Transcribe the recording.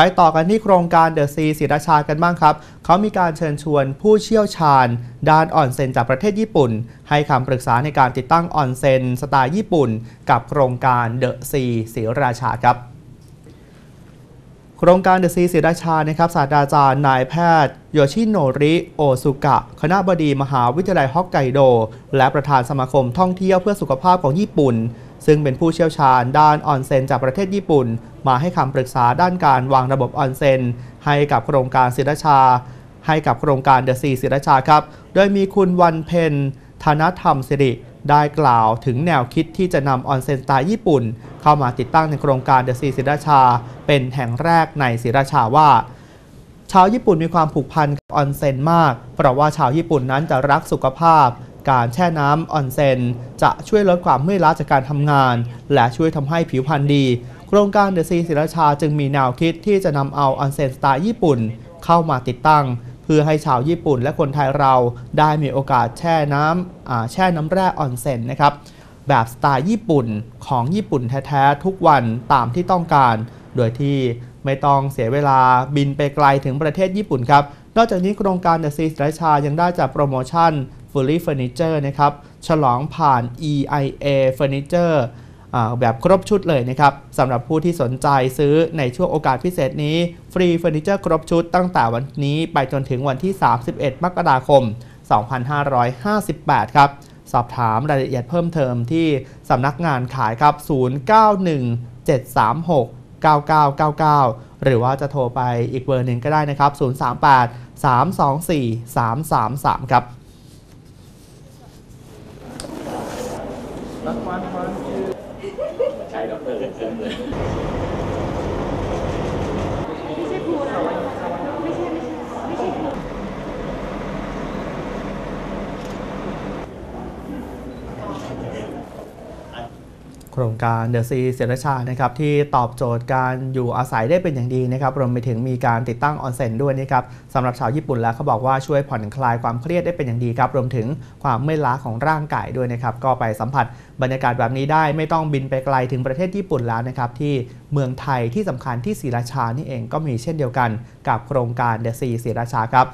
ไปต่อกันที่โครงการเดอะซีศิราชากันบ้างครับ เขามีการเชิญชวนผู้เชี่ยวชาญ ด้านออนเซ็นจากประเทศญี่ปุ่น ให้คำปรึกษาในการติดตั้งออนเซ็นสไตล์ญี่ปุ่น กับโครงการเดอะซีศิราชาครับโครงการเดอะซีศิราชานะครับศาสตราจารย์นายแพทย์โยชิโนริโอซุกะ คณะบดีมหาวิทยาลัยฮอกไกโด และประธานสมาคมท่องเที่ยวเพื่อสุขภาพของญี่ปุ่น ซึ่งเป็นผู้เชี่ยวชาญด้านออนเซ็นจากประเทศญี่ปุ่นมาให้คำปรึกษาด้านการวางระบบออนเซ็นให้กับโครงการศิรชา ให้กับโครงการเดอะซีศิรชาครับ โดยมีคุณวันเพ็ญธนธรรมสิริได้กล่าวถึงแนวคิดที่จะนำออนเซ็นสไตล์ญี่ปุ่น เข้ามาติดตั้งในโครงการเดอะซีศิรชา เป็นแห่งแรกในศิรชาว่าชาวญี่ปุ่นมีความผูกพันกับออนเซ็นมาก เพราะว่าชาวญี่ปุ่นนั้นจะรักสุขภาพ การแช่น้ำออนเซ็นจะช่วยลดความเมื่อยล้าจากการทำงาน และช่วยทำให้ผิวพรรณดี โครงการเดอะซีศิราชาจึงมีแนวคิดที่จะนำเอาออนเซ็นสไตล์ญี่ปุ่นเข้ามาติดตั้ง เพื่อให้ชาวญี่ปุ่นและคนไทยเราได้มีโอกาสแช่น้ำแช่น้ำแร่ออนเซ็นนะครับแบบสไตล์ญี่ปุ่นของญี่ปุ่นแท้ๆทุกวันตามที่ต้องการ โดยที่ไม่ต้องเสียเวลาบินไปไกลถึงประเทศญี่ปุ่นครับ นอกจากนี้โครงการ The Sea ราชายังได้จัดโปรโมชั่น Fully Furniture นะครับ ฉลองผ่าน EIA Furniture อ่า แบบครบชุดเลยนะครับสำหรับผู้ที่สนใจซื้อในช่วงโอกาสพิเศษนี้ ฟรีเฟอร์นิเจอร์ครบชุดตั้งแต่วันนี้ไปจนถึงวันที่ 31 มกราคม 2558 ครับสอบถามรายละเอียดเพิ่มเติมที่สำนักงานขายครับ 091736 9999 หรือว่าจะโทรไปอีกเบอร์หนึ่งก็ได้นะครับ 038 324 333 ครับ ไม่ใ ครงการเดอะซีเสรชานะครับที่ตอบโจทย์การอยู่อาศัยได้เป็นอย่างดีนะครับรวมไปถึงมีการติดตั้งออนเซ็นด้วยนะครับสำหรับชาวญี่ปุ่นแล้วเขาบอกว่าช่วยผ่อนคลายความเครียดได้เป็นอย่างดีครับรวมถึงความเมื่อยล้าของร่างกายด้วยนะครับก็ไปสัมผัสบรรยากาศแบบนี้ได้ไม่ต้องบินไปไกลถึงประเทศญี่ปุ่นแล้วนะครับที่เมืองไทยที่สำคัญที่ศรีราชานี่เองก็มีเช่นเดียวกัน กับโครงการเดอะซีศรีราชาครับ